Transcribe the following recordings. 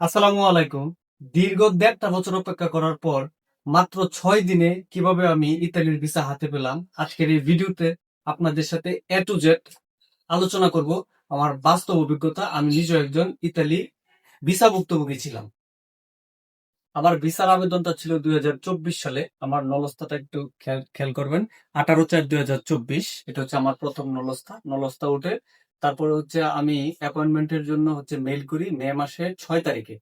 আসসালামু আলাইকুম। দীর্ঘ দেড়টা বছর অপেক্ষা করার পর মাত্র ছয় দিনে কীভাবে আমি ইতালির ভিসা হাতে পেলাম, আজকের এই ভিডিওতে আপনাদের সাথে এ টু জেড আলোচনা করব। আমার বাস্তব অভিজ্ঞতা, আমি নিজেও একজন ইতালি ভিসা ভুক্তভোগী ছিলাম। আমার ভিসার আবেদনটা ছিল দুই হাজার চব্বিশ সালে। আমার নলস্তাটা একটু খেয়াল খেয়াল করবেন। আঠারো চার দুই এটা হচ্ছে আমার প্রথম নলস্তা নলস্তা উঠে তারপরে হচ্ছে আমি অ্যাপয়েন্টমেন্টের জন্য হচ্ছে মেইল করি মে মাসের ছয় তারিখে।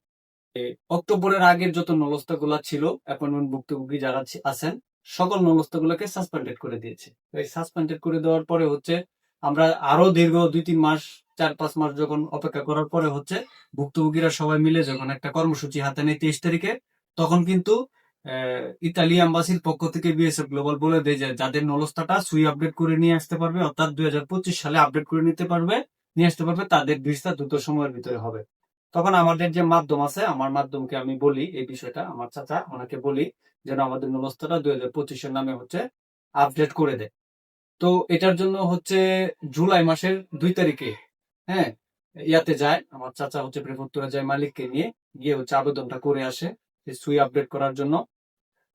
অক্টোবরের আগের যত নলস্তা গুলা ছিল অ্যাপয়েন্টমেন্ট ভুক্তভোগী যারা আছেন, সকল নলস্তা গুলাকে সাসপেন্ডেড করে দিয়েছে। এই সাসপেন্ডেড করে দেওয়ার পরে হচ্ছে আমরা আরও দীর্ঘ দুই তিন মাস, চার পাঁচ মাস যখন অপেক্ষা করার পরে হচ্ছে ভুক্তভোগীরা সবাই মিলে যখন একটা কর্মসূচি হাতে নেয় তেইশ তারিখে, তখন কিন্তু ইতালি অ্যাম্বাসির পক্ষ থেকে বিএসএফ গ্লোবাল বলে দেয় যে যাদের নলস্তাটা সুই আপডেট করে নিয়ে আসতে পারবে, অর্থাৎ দুই হাজার পঁচিশ সালে আপডেট করে নিতে পারবে, নিয়ে আসতে পারবে, তাদের ভিসা দ্রুত সময়ের ভিতরে হবে। তখন আমাদের যে মাধ্যম আছে, আমার মাধ্যমকে আমি বলি এই বিষয়টা, আমার চাচা ওনাকে বলি যেন আমাদের নলস্তাটা দুই হাজার পঁচিশের নামে হচ্ছে আপডেট করে দেয়। তো এটার জন্য হচ্ছে জুলাই মাসের দুই তারিখে হ্যাঁ ইয়াতে যায়, আমার চাচা হচ্ছে প্রেফত্তরে যায় মালিককে নিয়ে, গিয়ে হচ্ছে আবেদনটা করে আসে সুই আপডেট করার জন্য।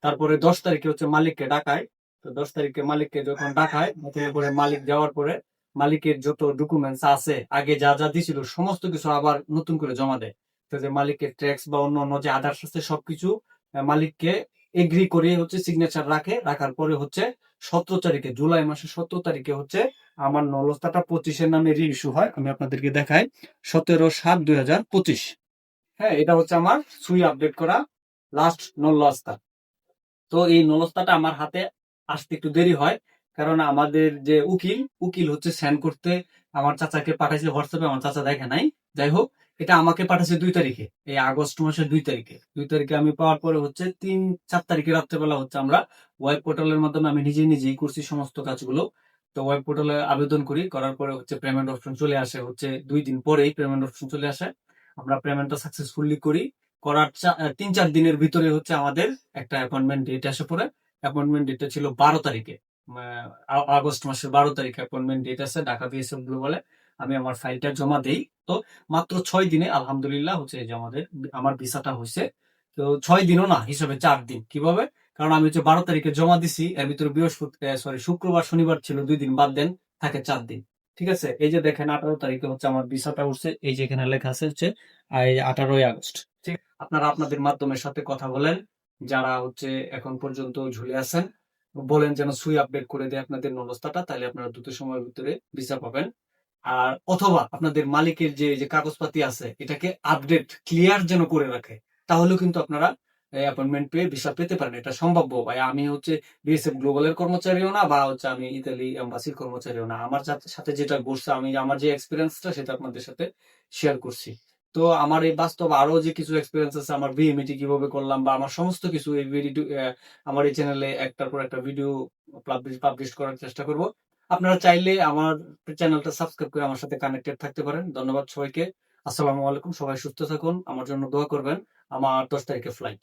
তারপরে দশ তারিখে হচ্ছে মালিককে ডাকায়। তো দশ তারিখে মালিককে যখন ডাকায় তারপরে মালিক যাওয়ার পরে মালিকের যত ডকুমেন্টস আছে, আগে যা যা দিছিল, সমস্ত কিছু আবার নতুন করে জমা দেয়। তো যে মালিকের ট্যাক্স বা অন্য অন্য যে আদার্স আছে, সবকিছু মালিককে এগ্রি করে হচ্ছে সিগনেচার রাখে। রাখার পরে হচ্ছে সতেরো তারিখে, জুলাই মাসের সতেরো তারিখে হচ্ছে আমার নলস্তাটা পঁচিশের নামে রি ইস্যু হয়। আমি আপনাদেরকে দেখাই, সতেরো সাত দুই হাজার পঁচিশ। হ্যাঁ এটা হচ্ছে আমার সুই আপডেট করা লাস্ট নলস্তা। তো এই নলস্তাটা আমার হাতে আসতে একটু দেরি হয়, কারণ আমাদের যে উকিল উকিল হচ্ছে সেন্ড করতে আমার চাচাকে পাঠাইছে হোয়াটসঅ্যাপে আমার চাচা দেখে নাই। যাই হোক, এটা আমাকে পাঠাইছে দুই তারিখে, এই আগস্ট মাসের দুই তারিখে। দুই তারিখে আমি পাওয়ার পরে হচ্ছে তিন, চার তারিখে রাত্রেবেলা হচ্ছে আমরা ওয়েব পোর্টালের মাধ্যমে আমি নিজে নিজেই করছি সমস্ত কাজগুলো। তো ওয়েব পোর্টালে আবেদন করি, করার পরে হচ্ছে পেমেন্ট অপশন চলে আসে হচ্ছে দুই দিন পরেই পেমেন্ট অপশন চলে আসে। আমরা পেমেন্টটা সাকসেসফুলি করি। করার তিন চার দিনের ভিতরে হচ্ছে আমাদের একটা অ্যাপয়েন্টমেন্ট ডেট আসে পরে। অ্যাপয়েন্টমেন্ট ডেটটা ছিল বারো তারিখে। আগস্ট মাসের বারো তারিখে অ্যাপয়েন্টমেন্ট ডেট আছে ঢাকা বিএসএফ বলে আমি আমার ফাইলটা জমা দেই। তো মাত্র ছয় দিনে আলহামদুলিল্লাহ হচ্ছে এই যে আমাদের, আমার ভিসাটা হয়েছে। তো ছয় দিনও না, হিসাবে চার দিন। কীভাবে? কারণ আমি হচ্ছে বারো তারিখে জমা দিছি, এর ভিতরে বৃহস্পতি সরি শুক্রবার, শনিবার ছিল, দুই দিন বাদ দেন, থাকে চার দিন। ঠিক আছে? এই যে দেখেন, আঠারো তারিখে হচ্ছে আমার ভিসাটা উঠছে। এই যে এখানে লেখা আছে হচ্ছে আঠারোই আগস্ট। ঠিক, আপনারা আপনাদের মাধ্যমের সাথে কথা বলেন, যারা হচ্ছে এখন পর্যন্ত ঝুলে আছেন, বলেন যেন সুই আপডেট করে দেয় আপনাদের নলস্তাটা তাহলে আপনারা দ্রুত সময়ের ভিতরে ভিসা পাবেন। আর অথবা আপনাদের মালিকের যে যে কাগজপাতি আছে, এটাকে আপডেট ক্লিয়ার যেন করে রাখে, তাহলেও কিন্তু আপনারা অ্যাপয়েন্টমেন্ট পেয়ে ভিসা পেতে পারেন। এটা সম্ভাব্য, ভাই। আমি হচ্ছে বিএসএফ গ্লোবালের কর্মচারীও না, বা হচ্ছে আমি ইতালি এম্বাসির কর্মচারীও না। আমার সাথে যেটা ঘটছে, আমি, আমার যে এক্সপিরিয়েন্সটা সেটা আপনাদের সাথে শেয়ার করছি। তো আমার এই বাস্তব আরও যে কিছু এক্সপিরিয়েন্স আছে, আমার বিএমইটি কীভাবে করলাম বা আমার সমস্ত কিছু এই ভিডিও আমার এই চ্যানেলে একটার পর একটা ভিডিও পাবলিশ করার চেষ্টা করব। আপনারা চাইলে আমার চ্যানেলটা সাবস্ক্রাইব করে আমার সাথে কানেক্টেড থাকতে পারেন। ধন্যবাদ সবাইকে। আসসালামু আলাইকুম। সবাই সুস্থ থাকুন। আমার জন্য দোয়া করবেন। আমার দশ তারিখে ফ্লাইট